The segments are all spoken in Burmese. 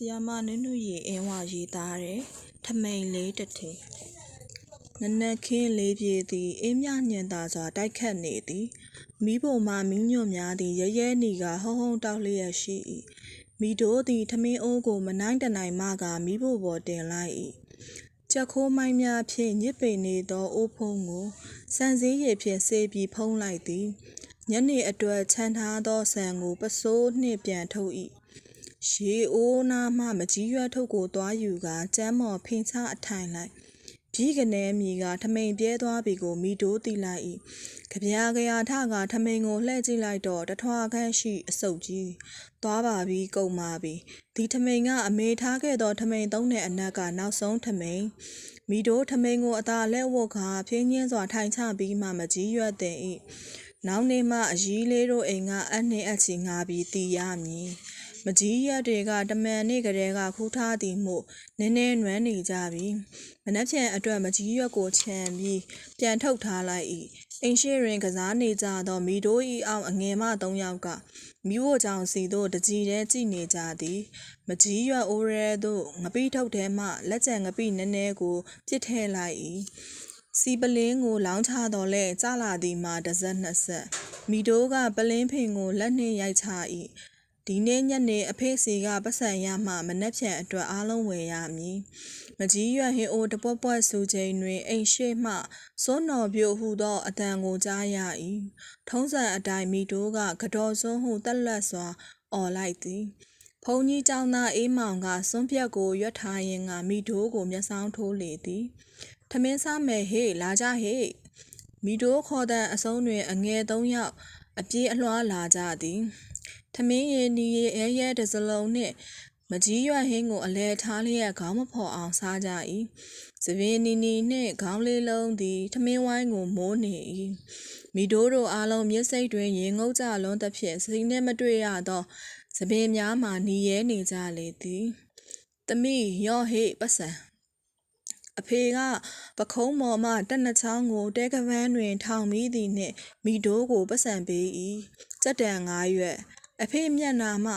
ဆီယာမနုနုရေအင်းဝရေးသားတဲ့ထမိန်လေးတစ်ထည်နနက်ခင်းလေးပြေသည်အေးမြညင်သာစွာတိုက်ခတ်နေသည်မိဖို့မှမိညွန့်များသည်ရဲရဲနီကဟုံးဟုံးတောက်လျက်ရှိ၏မိတို့သည်ထမင်းအိုးကိုမနိုင်တနိုင်မှကမိဖို့ပေါ်တင်လိုက်၏ချက်ခိုးမိုင်းများဖြင့်ညစ်ပေနေသောအိုးဖုံးကိုစံစည်းရည်ဖြင့်ဆေးပြီးဖုံးလိုက်သည်ညနေအတွက်ခြံထားသောဆန်ကိုပစိုးနှင့်ပြန်ထုတ်၏ ရေအိုးနာမှမကြီးရွက်ထုတ်ကိုသွားယူကာကျမ်းမော်ဖိန်ချအထိုင်လိုက်ပြီးကနေမီကထမိန်ပြဲသွားပြီကိုမိတိုးတိလိုက်၏ကြပြာကြရာထကထမိန်ကိုလှည့်ကြည့်လိုက်တော့တထွာခန့်ရှိအစုပ်ကြီးသွားပါပြီကုန်ပါပြီဒီထမိန်ကအမေထားခဲ့သောထမိန်သုံးတဲ့အနက်ကနောက်ဆုံးထမိန်မိတို့ထမိန်ကိုအသာလက်ဝတ်ခါဖြင်းညင်းစွာထိုင်ချပြီးမှမကြီးရွက်တဲ့၏နောက်နေ့မှအကြီးလေးတို့အိမ်ကအနှင်းအချီငါပြီးတည်ရမည် မကြီးရက်တွေကတမန်နေ့ကလေးကခူးထားသည်မို့နည်းနည်းနွမ်းနေကြပြီမနှက်ဖြန်အတွက်မကြီးရွက်ကိုခြံပြီးပြန်ထုတ်ထားလိုက်၏အိမ်ရှိတွင်ကစားနေကြသောမိတို့၏အောင်အငယ်မသုံးယောက်ကမိဖို့ကြောင့်စီတို့တကြီးတဲကြည့်နေကြသည်မကြီးရွက်အိုးရဲသို့ငပိထုတ်ထဲမှလက်ကျန်ငပိနည်းနည်းကိုပြစ်ထည့်လိုက်၏စီပလင်းကိုလောင်းချတော်လဲကြလာသည်မှာတစ်စက်နှစ်ဆက်မိတို့ကပလင်းဖင်ကိုလက်နှင့်ရိုက်ချ၏ ဒီနေ့ညနေအဖေစီကပတ်စံရမှမနှက်ဖြန်အတွက်အားလုံးဝယ်ရမည်မကြီးရွက်ဟင်အိုတပွက်ပွက်ဆူချိန်တွင်အိမ်ရှိမှစွန်းတော်ပြိုဟုသောအတန်ကိုကြားရ၏ထုံးစံအတိုင်းမိတို့ကကတော်စွန်းဟုတက်လက်စွာអော်လိုက်သည်ဖုန်ကြီးเจ้าသားအေးမောင်ကစွန်းပြက်ကိုရွက်ထားရင်ကမိတို့ကိုမျက်စောင်းထိုးလေသည်ထမင်းစားမယ်ဟေ့လာကြဟေ့မိတို့ခေါ်တဲ့အစုံတွင်အငယ်သုံးယောက်အပြေးအလွှားလာကြသည်ထ မင်းရည်နီရည်အဲရဲတစ်စလုံးနှင့်မကြီးရွက်ဟင်းကိုအလဲထားလျက်ခေါင်းမဖော်အောင်စားကြ၏။သပင်နီနီနှင့်ခေါင်းလေးလုံးသည်ထမင်းဝိုင်းကိုမိုးနေ၏။မိတို့တို့အားလုံးမျက်စိတွင်ရေငုပ်ကြလွန်းသဖြင့်စိတ်နှင့်မတွေ့ရသောသပင်များမှหนีရဲနေကြလေသည်။သမီးရော့ဟေ့ပတ်စံအဖေကပခုံးမော်မှတက်နှချောင်းကိုတဲကပန်းတွင် ထောင်မိသည်နှင့်မိတို့ကိုပတ်စံပေး၏စက်တန်၅ရွက် အဖေမျက်နာမှ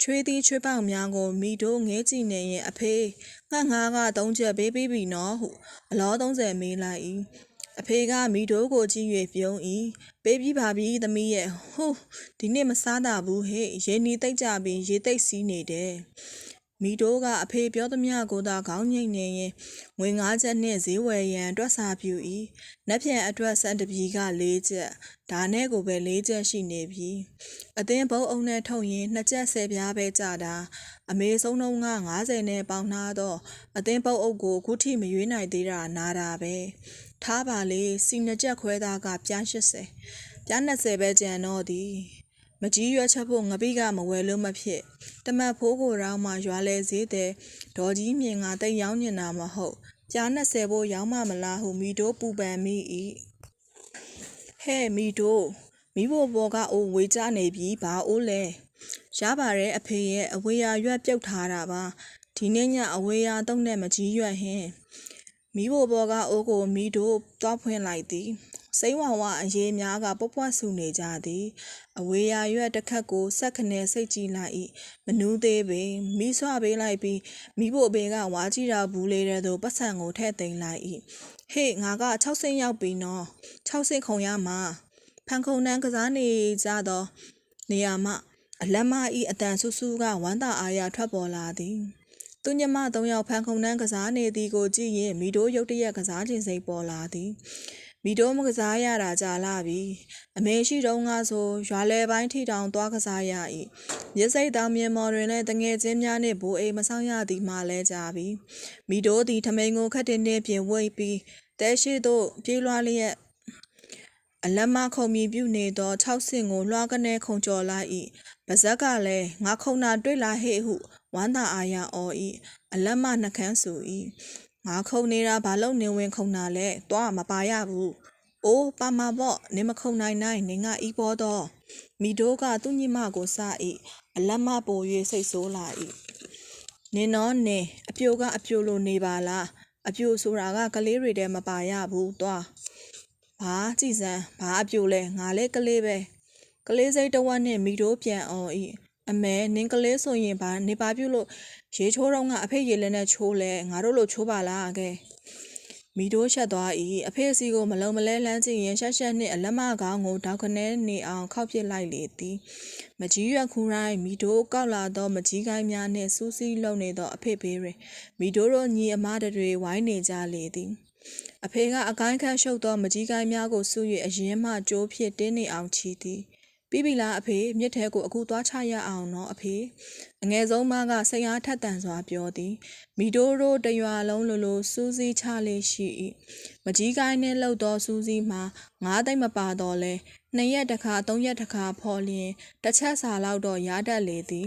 ချွေးသီးချွေးပေါက်များကိုမိတို့ငဲကြည့်နေရင်အဖေငှက်ငါးကသုံးချက်ပေးပြီးပြီနော်ဟုအလော30မေးလိုက်၏အဖေကမိတို့ကိုကြည့်၍ပြုံး၏ပေးပြီးပါပြီသမီးရဲ့ဟူးဒီနေ့မစားတာဘူးဟဲ့ရေနီတိတ်ကြပြီးရေတိတ်စီးနေတယ် မိတို့ကအဖေပြောသမျှကိုသာခေါင်းငိမ့်နေရင်ငွေ9ချက်နှင့်ဈေးဝယ်ရန်တွက်စာပြူ၏နက်ဖြန်အတွက်စံတပီက4ချက်ဒါနဲ့ကိုပဲ4ချက်ရှိနေပြီအသင်းဘုံအုံနဲ့ထုတ်ရင်2ချက်10ပြားပဲကြတာအမေဆုံးနှုံးက90နဲ့ပေါင်နှားတော့အသင်းဘုံအုပ်ကိုခုထိမရွေးနိုင်သေးတာနာတာပဲထားပါလေစီနှစ်ချက်ခွဲသားကပြား80ပြား20ပဲကြံတော့သည် မကြီးရွက်ချက်ဖို့ငပိကမဝယ်လို့မဖြစ်တမတ်ဖိုးကိုရောင်းမှရွာလဲဈေးတဲ့ဒေါ်ကြီးမြင်ကတိတ်ရောင်းနေတာမဟုတ်ကြား20ဖို့ရောင်းမှမလားဟုမိတို့ပူပန်မိ၏ဟဲ့မိတို့မိဖို့ဘောကအိုးဝေကြနေပြီဘာအိုးလဲရပါရဲ့အဖေရဲ့အဝေးရရွက်ပြုတ်ထားတာပါဒီနေ့ညအဝေးရတုံးနဲ့မကြီးရွက်ဟင်းမိဖို့ဘောကအိုးကိုမိတို့တွားဖွင့်လိုက်သည် စိမ့်ဝါဝအရေးများကပွပွဆူနေကြသည်အဝေးရာရွက်တစ်ခတ်ကိုဆက်ခနဲ့စိတ်ကြည့်လိုက်၏မနူးသေးပင်မိဆွပေးလိုက်ပြီးမိဖို့ဘေကဝါကြည့်တာဘူးလေးတဲ့သို့ပတ်စံကိုထဲ့သိမ်းလိုက်၏ဟေ့ငါက6ဆင့်ရောက်ပြီနော်6ဆင့်ခုံရမှာဖန်ခုံနှန်းကစားနေကြသောနေရာမှအလက်မဤအတန်ဆူဆူကဝမ်းသာအားရထွက်ပေါ်လာသည်သူညမသုံးယောက်ဖန်ခုံနှန်းကစားနေသည်ကိုကြည့်ရင်မိတို့ရုတ်တရက်ကစားခြင်းစိတ်ပေါ်လာသည် မိတို့မကစားရတာကြာလာပြီအမေရှိတုန်းကဆိုရွာလဲပိုင်းထီတောင်သွားကစားရ၏မြစ်စိတ်တောင်မြေမော်တွင်လည်းတငယ်ချင်းများနှင့်ဘိုးအိမ်မဆောင်ရသည်မှလဲကြပြီမိတို့သည်ထမိန်ကိုခတ်တင်နှင့်ပြင်ဝိတ်ပြီးတဲရှိသို့ပြေးလွှားလျက်အလမခုံမြည်ပြုနေသော6ဆင့်ကိုလွှားကနေခုံကျော်လိုက်၏ပါဇက်ကလည်းငါခုံနာတွေ့လာဟေ့ဟုဝမ်းသာအားရအော်၏အလမနှကန်းဆူ၏ ငါခုံနေတာဘာလို့နေဝင်ခုံတာလဲတွားမပါရဘူးအိုးပါမပေါ့နေမခုံနိုင်နိုင်နေငါဤပေါ်တော့မိတို့ကသူ့ညီမကိုစ၏အလတ်မပို၍စိတ်ဆိုးလာ၏နင်တော့နေအပြိုကအပြိုလိုနေပါလားအပြိုဆိုတာကကလေးတွေတည်းမပါရဘူးတွားဘာကြည်စမ်းဘာအပြိုလဲငါလဲကလေးပဲကလေးစိတ်တဝက်နဲ့မိတို့ပြန်အောင်ဤ အမဲနင်းကလေးဆိုရင်ဘာနေပါပြုလို့ရေချိုးတော့ကအဖေရေလဲနဲ့ချိုးလဲငါတို့လိုချိုးပါလားကဲမီတိုးချက်သွား၏အဖေစီကိုမလုံးမလဲလှမ်းကြည့်ရင်ရှက်ရှက်နှင့်အလက်မကောင်းကိုတောက်ခနဲနေအောင်ခောက်ပစ်လိုက်လေသည်မကြီးရွက်ခူတိုင်းမီတိုးကောက်လာသောမကြီးကိုင်းများနှင့်စူးစီးလုံနေသောအဖေဘေးတွင်မီတိုးတို့ညီအမတွေဝိုင်းနေကြလေသည်အဖေကအကိုင်းခန့်ရှုပ်သောမကြီးကိုင်းများကိုဆူ၍အရင်မှကြိုးဖြင့်တင်းနေအောင်ချီသည် ပြီးပြီလားအဖေမြစ်ထဲကိုအခုသွားချရအောင်နော်အဖေအငယ်ဆုံးမကစိတ်အားထက်သန်စွာပြောသည်မိတိုးတို့တရွာလုံးလိုလိုစူးစီးချလေးရှိ၏မကြီးကိုင်းနှင့်လှုပ်သောစူးစီးမှာငားသိမ့်မပါတော့လဲနှစ်ရက်တစ်ခါသုံးရက်တစ်ခါဖော်လျင်တစ်ချက်စာလောက်တော့ရတတ်လေသည်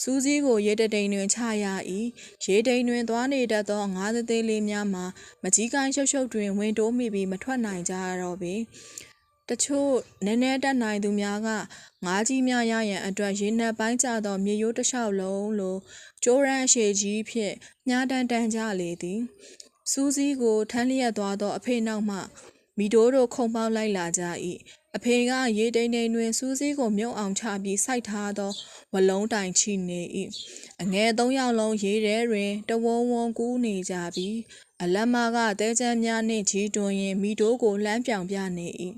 စူးစီးကိုရေတတိန်တွင်ချရ၏ရေတိန်တွင်သွားနေတတ်သောငားသေးသေးလေးများမှာမကြီးကိုင်းရှုပ်ရှုပ်တွင်ဝင်တိုးမိပြီးမထွက်နိုင်ကြတော့ပေ တချို့နည်းနည်းတက်နိုင်သူများကငားကြီးများရရန်အတွက်ရေနက်ပိုင်းကျသောမြေရိုးတစ်လျှောက်လုံးလိုကျိုးရန်ရှည်ကြီးဖြင့်ညှားတန်းတန်းကြလေသည်စူးစီးကိုထမ်းလျက်သွားသောအဖေနောက်မှမိတိုးတို့ခုံပေါက်လိုက်လာကြ၏အဖေကရေတိန်တိန်တွင်စူးစီးကိုမြုပ်အောင်ချပြီးစိုက်ထားသောဝလုံးတိုင်ချိနေ၏အငယ်သုံးယောက်လုံးရေထဲတွင်တဝုံဝုံကူးနေကြပြီး အလတ်မကတဲချမ်းများနှင့်ကြီးတွင်ရင်မိတိုးကိုလှမ်းပြောင်ပြနေ၏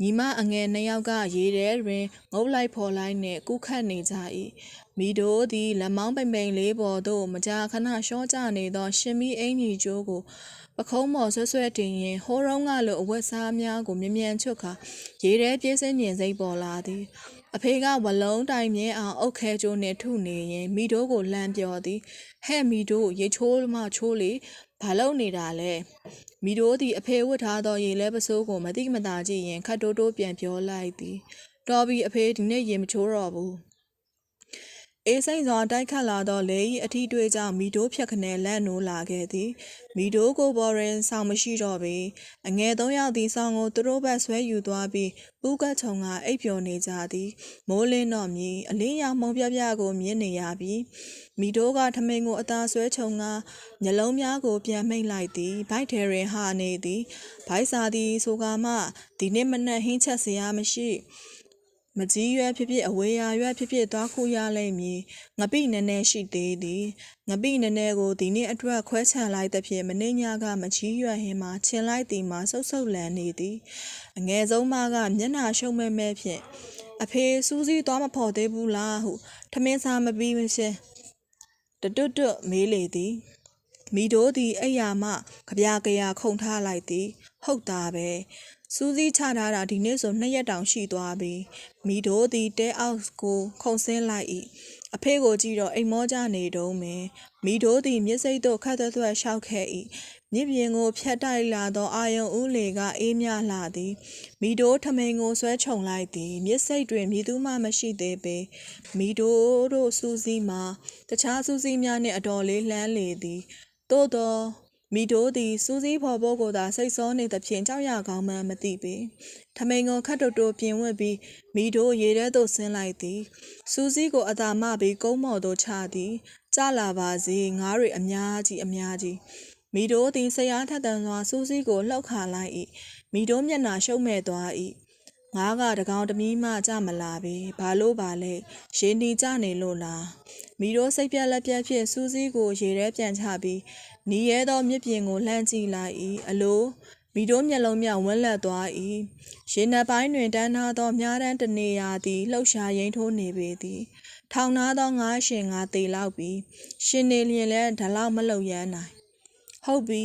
ညီမအငယ်နှစ်ယောက်ကရေထဲတွင်ငုတ်လိုက်ဖော်လိုက်နှင့်ကူးခတ်နေကြ၏မိတိုးသည်လက်မောင်းပိန်ပိန်လေးပေါ်သို့မကြာခဏရှော့ကျနေသောရှင်မီအင်ကြီးကျိုးကို ပခုံးမော်ဆွဲဆွဲတင်ရင်ဟိုးရုံးကလိုအဝတ်စားများကိုမြ мян ချွတ်ခါရေထဲပြေးစင်းမြင်စိတ်ပေါ်လာသည်အဖေကဝလုံးတိုင်မြဲအောင်အုတ်ခဲကျိုးနှင့်ထုနေရင်မိတို့ကိုလှမ်းပြောသည်ဟဲ့မိတို့ရေချိုးမှချိုးလေ ဘာလုပ်နေတာလဲမိတို့သည်အဖေဝတ်ထားသောရေလဲပစိုးကိုမတိမတာကြည့်ရင်ခတ်တိုးတိုးပြန်ပြောလိုက်သည်တော်ပြီအဖေဒီနေ့ရေမချိုးတော့ဘူး အေးစိမ့်စွာတိုက်ခတ်လာသောလေ၏အထီးတွေးကြောင့်မီတိုးဖြတ်ခနဲလန့်နိုးလာခဲ့သည်မီတိုးကိုဘော်ရင်ဆောင်မရှိတော့ပေအငယ်သုံးယောက်သည်ဆောင်ကိုသူတို့ဘက်ဆွဲယူသွားပြီးပူးကတ်ချုံကအိပ်ပျော်နေကြသည်မိုးလင်းတော့မြည်အလင်းရောင်မှုံပြပြကိုမြင်နေရပြီးမီတိုးကထမိန်ကိုအသာဆွဲချုံကမျက်လုံးများကိုပြန်မိတ်လိုက်သည်ဘိုက်ထဲတွင်ဟာနေသည်ဘိုက်စာသည်ဆိုကာမှဒီနေ့မနက်ဟင်းချက်စရာမရှိ မကြီးရွယ်ဖြစ်ဖြစ်အဝေးရာရွယ်ဖြစ်ဖြစ်သွားခုရလိမ့်မည်ငပိနည်းနည်းရှိသေးသည်ငပိနည်းနည်းကိုဒီနေ့အတွက်ခွဲချန်လိုက်သဖြင့်မင်းညကမကြီးရွယ်ဟင်းမှာချင်လိုက်သည်မှာဆုပ်ဆုပ်လန်နေသည်အငယ်ဆုံးမကမျက်နှာရှုံမဲမဲဖြင့်အဖေစူးစီးသွားမဖော်သေးဘူးလားဟုထမင်းစားမပြီးမရှင်တတွတ်တွတ်မေးလေသည်မိတို့သည်အိယာမှကြပြကြရာခုန်ထားလိုက်သည် ဟုတ်သားပဲ စူးစီးချထားတာဒီနေ့ဆိုနှစ်ရက်တောင်ရှိသွားပြီမိတို့သည်တဲအောက်ကိုခုန်ဆင်းလိုက်၏အဖေကိုကြည့်တော့အိမ်မောကြနေတုံးပင်မိတို့သည်မျက်စိတို့ခတ်သွက်သွက်ရှောက်ခဲ့၏မြစ်ပြင်ကိုဖြတ်တိုက်လာသောအာယုံဦးလေကအေးမြလာသည်မိတို့ထမိန်ကိုဆွဲချုံလိုက်သည်မြစ်စိတ်တွင်မြည်သူမှမရှိသေးပေမိတို့တို့စူးစီးမှာတခြားစူးစီးများနှင့်အတော်လေးလှမ်းလေသည်သို့သော မိတို့သည်စူးစီးဖော်ဖို့ကိုသာစိတ်ဆောနေသဖြင့်ကြောက်ရကောင်းမှမသိပေထမိန်ကိုခတ်တိုတိုပြင်ဝတ်ပြီးမိတို့ရေထဲသို့ဆင်းလိုက်သည်စူးစီးကိုအသာမပြီးကုန်းမော်သို့ချသည်ကြလာပါစေငားတွေအများကြီးအများကြီးမိတို့သည်ဆရာထက်တန်စွာစူးစီးကိုလှောက်ခါလိုက်၏မိတို့မျက်နှာရှုံးမဲ့သွား၏ငါးကတကောင်တမီးမှကြမလာပေဘာလို့ပါလဲရေနီကြနေလို့လား မိတို့စိတ်ပြက်လက်ပြက်ဖြင့်စူးစီးကိုရေထဲပြန်ချပြီးနီးရဲသောမြစ်ပြင်ကိုလှမ်းကြည့်လိုက်၏အလိုမိတို့မျက်လုံးများဝန်းလက်သွား၏ရေနက်ပိုင်းတွင်တန်းထားသောမြားတန်းတနေရာသည်လှုပ်ရှားရင်ထိုးနေပေသည်ထောင်နာသောငါးရှင်ငါတေလောက်ပြီးရှင်နေလျင်လည်းဒါလောက်မလုံရမ်းနိုင်ဟုတ်ပြီ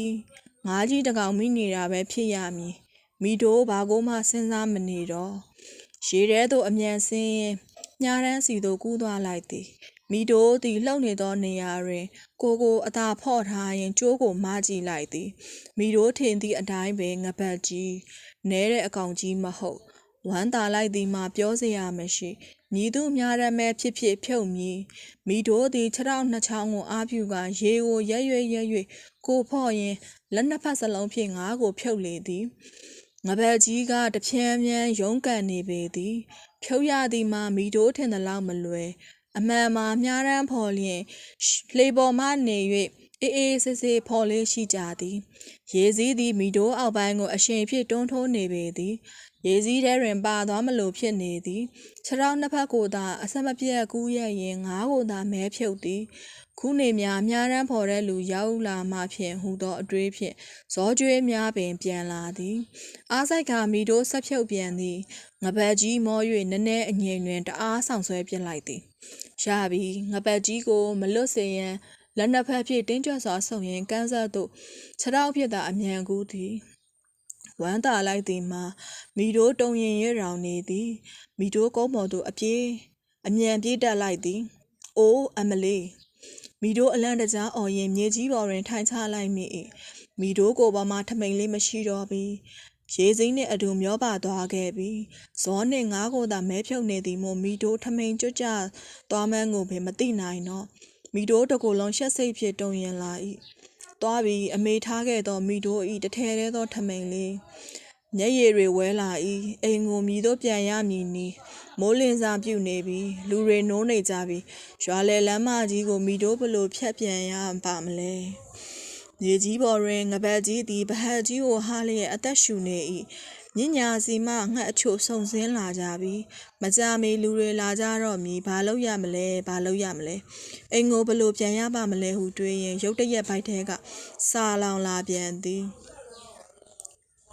ငါးကြီးတကောင်မိနေတာပဲဖြစ်ရမည်မိတို့ဘာကိုမှစဉ်းစားမနေတော့ရေထဲသို့အမြန်ဆင်းရင်ညားရန်စီသို့ကူးသွားလိုက်သည် မိတို့သည်လှုပ်နေသောနေရာတွင် ကိုကိုအသာဖော့ထားရင်ကျိုးကိုမကြည့်လိုက်သည်မိတို့ထင်သည့်အတိုင်းပင်ငပတ်ကြီးနဲတဲ့အကောင်ကြီးမဟုတ်ဝမ်းသာလိုက်သည်မှာပြောစရာမရှိညီသူများရမဲဖြစ်ဖြစ်ဖြုတ်မည်မိတို့သည်ခြေထောက်နှစ်ချောင်းကိုအားပြုကရေကိုရက်ရွရွရွကိုဖော့ရင်လက်နှစ်ဖက်စလုံးဖြင့်ငါးကိုဖြုတ်လေသည်ငပက်ကြီးကတဖြန်းဖြန်းရုံးကန်နေပေသည် ဖြုတ်ရသည်မှာမိတို့ထင်သလောက်မလွယ် အမှန်မှာမြားရန်ဖော်လျင်လှေပေါ်မှနေ၍အေးအေးဆေးဆေးဖော်လေးရှိကြသည်ရေစည်းသည်မိတို့အောက်ပိုင်းကိုအရှင်ဖြစ်တွန်းထိုးနေပေသည်ရေစည်းထဲတွင်ပါသွားမလို့ဖြစ်နေသည်ခြေထောက်နှစ်ဖက်ကိုသာအဆက်မပြတ်ကူးရရင်ငါးကိုသာမဲဖြုတ်သည် ခုနေများအများရန်ဖော်တဲ့လူရောက်လာမှဖြင့်ဟူသောအတွေးဖြင့်ဇောကျွေးများပင်ပြန်လာသည်အားဆိုင်ကမိတို့ဆက်ဖြုတ်ပြန်သည်ငပတ်ကြီးမော၍နည်းနည်းအငိမ်တွင်တအားဆောင်ဆွဲပြစ်လိုက်သည်ရပြီငပတ်ကြီးကိုမလွတ်စေရန်လက်နှစ်ဖက်ဖြင့်တင်းကျပ်စွာဆုံရင်ကန်းဆက်သို့ခြေထောက်ဖြင့်သာအမြန်ကူးသည်ဝမ်းသာလိုက်သည်မှာမိတို့တုံရင်ရရောင်နေသည်မိတို့ကုန်းပေါ်သို့အပြေးအမြန်ပြေးတက်လိုက်သည်အိုးအမလေး မိတို့အလန့်တကြားအော်ရင်မြေကြီးပေါ်တွင်ထိုင်ချလိုက်မိ၏မိတို့ကိုယ်ပေါ်မှာထမိန်လေးမရှိတော့ပြီရေစိမ်းနှင့်အတူမျောပါသွားခဲ့ပြီဇောနှင့်ငါးကိုသာမဲဖြုတ်နေသည်မို့မိတို့ထမိန်ကျွတ်ကြသွားမှန်းကိုပင်မသိနိုင်တော့မိတို့တစ်ကိုယ်လုံးရှက်စိတ်ဖြင့်တုံရင်လာ၏သွားပြီးအမေထားခဲ့သောမိတို့၏တထဲသေးသောထမိန်လေးမျက်ရည်တွေဝဲလာ၏အိမ်ကိုမြည်တော့ပြန်ရမည်နီ မိုးလင်းစာပြုတ်နေပြီလူတွေနိုးနေကြပြီရွာလေလမ်းမကြီးကိုမိတို့ဘလို့ဖြတ်ပြန်ရပါမလဲမြေကြီးပေါ်တွင်ငပတ်ကြီးသည်ဗဟက်ကြီးကိုဟားလျက်အသက်ရှူနေ၏ညညာစီမှငှက်အချို့ဆုံဆင်းလာကြပြီမကြမီလူတွေလာကြတော့မည်ဘာလို့ရမလဲဘာလို့ရမလဲအိမ်ကိုဘလို့ပြန်ရပါမလဲဟုတွေးရင်ရုတ်တရက်ဘိုက်ထဲကစာလောင်လာပြန်သည်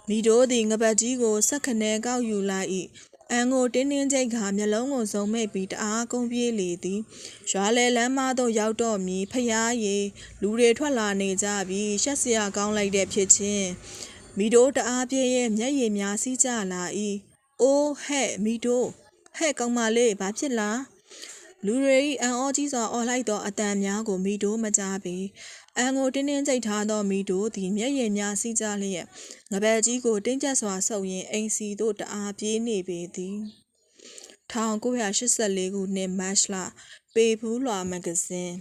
မိတို့သည်ငပတ်ကြီးကိုဆက်ခနဲကောက်ယူလိုက်၏ အန်ကိုတင်းတင်းကြိတ်ခါမျက်လုံးကိုစုံမိတ်ပြီးတအားကုန်းပြေးလေသည်ရွာလေလမ်းမသို့ရောက်တော့မည်ဖျားရည်လူတွေထွက်လာနေကြပြီရှက်စရာကောင်းလိုက်တဲ့ဖြစ်ချင်းမိတို့တအားပြေးရဲ့မျက်ရည်များစီးကြလာ၏အိုးဟဲ့မိတို့ဟဲ့ကောင်မလေးဘာဖြစ်လား လူတွေ၏အံ့ဩကြီးစွာအော်လိုက်သောအတန်များကိုမိတို့မကြားပေအန်ကိုတင်းတင်းကြိတ်ထားသောမိတို့သည်မျက်ရည်များစီးကြလျက်ငပတ်ကြီးကိုတင်းကျပ်စွာဆုပ်ရင်းအိမ်စီသို့တအားပြေးနေပေသည်1984ခုနှစ်မတ်လပေဘူးလွာမဂဇင်း